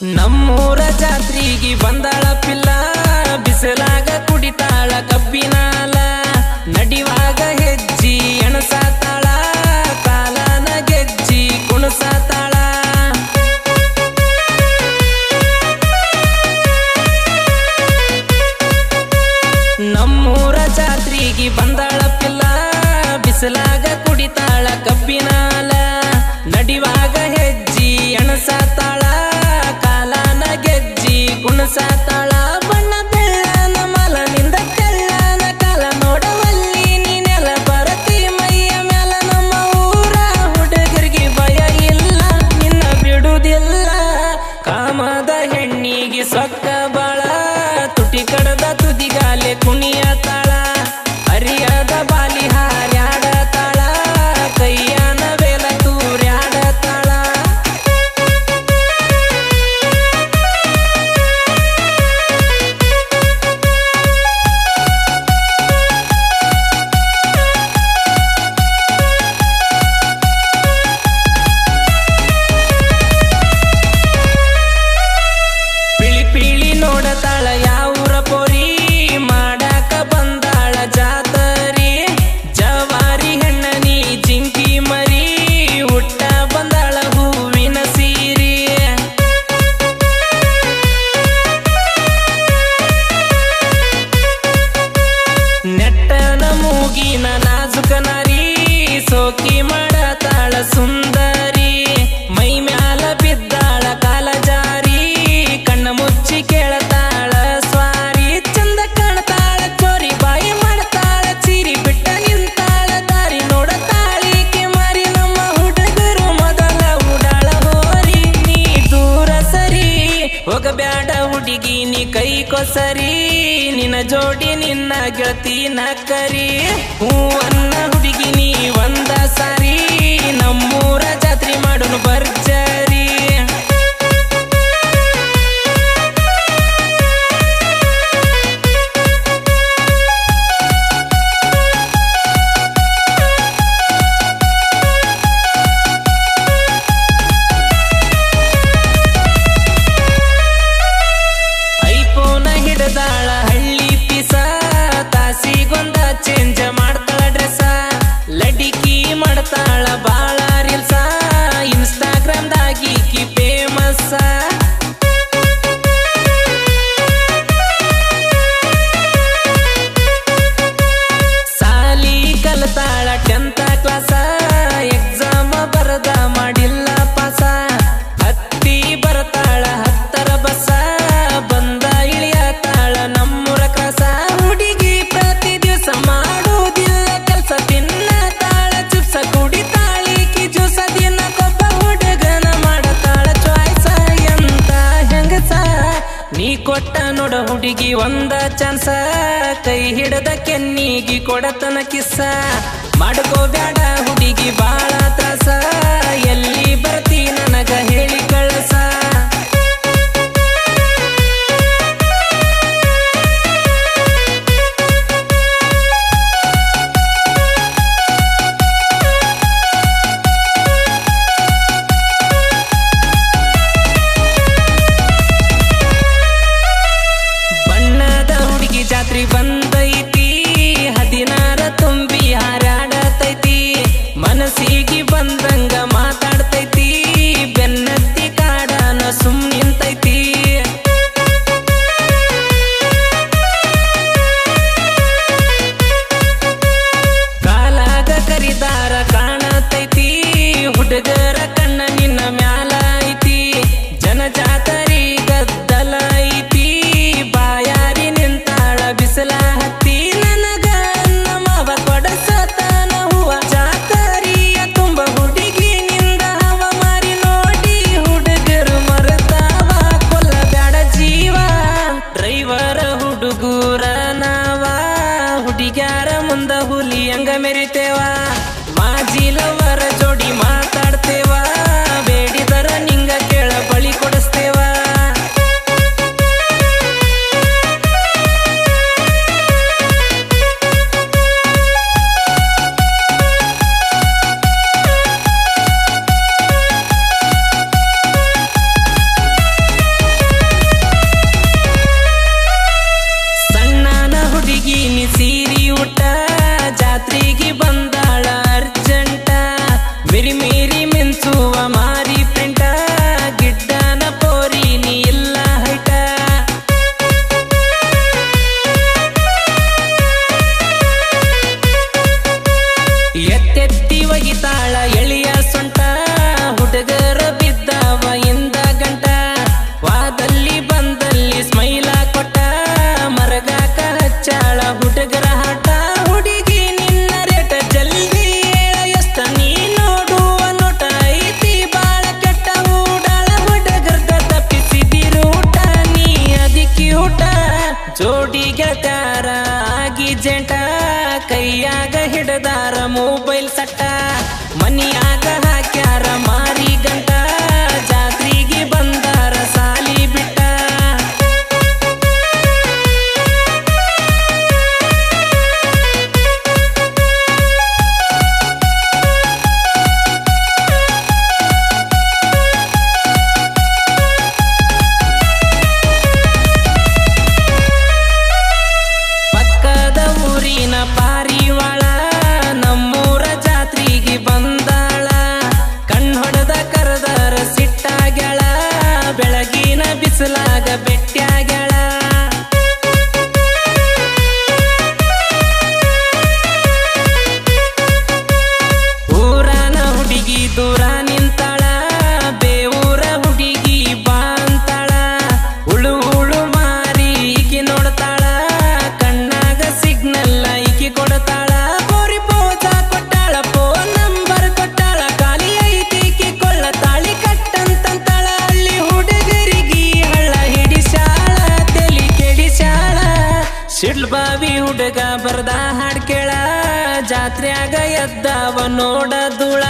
ನಮ್ಮೂರ ಜಾತ್ರಿಗೆ ಬಂದಾಳ ಪಿಲ್ಲ ಬಿಸಿಲಾಗ ಕುಡಿತಾಳ ಕಬ್ಬಿನಾಲ ನಡಿವಾಗ ಹೆಜ್ಜಿ ಎಣಸಾತ ನಿನ್ನ ಜೋಡಿ ನಿನ್ನ ಗೆಳತಿನ ಕರಿ. ಹೂವನ್ನ ಹುಡುಗಿ ನೀ ಒಂದ ಸರಿ. ನಮ್ಮೂರ ಜಾತ್ರೆ ಮಾಡೋನು ಬರ್ಜರಿ ಕೊಟ್ಟ ನೋಡ ಹುಡುಗಿ ಒಂದ ಚಾನ್ಸ. ಕೈ ಹಿಡದ ಕೆನ್ನಿಗಿ ಕೊಡತನ ಕಿಸ್ಸ. ಮಾಡ್ಕೋಬೇಡ ಹುಡುಗಿ ಬಾಳ ತಾಸ ಎಲ್ಲಿ ಬರ ಈ ಬಂದಂಗ ಮಾತಾಡ್ತೈತಿ ಬೆನ್ನತ್ತಿ ಕಾಡನ ಸುಮ್ಮನೆ ಗುಲಿಯಂಗ ಮೆರಿತೇವಾ? ಮಾಜಿ ಲವರ ಜೋಡಿ ಜೋಡಿಗಟ್ಯಾರ ಆಗಿ ಜಂಟ ಕೈಯಾಗ ಹಿಡದಾರ ಮೊಬೈಲ್ ಸಟ್ಟಾ. ಬಿಸಿಲಾಗ ಹಾಡ್ ಎದ್ದವ ನೋಡ ಧೂಳ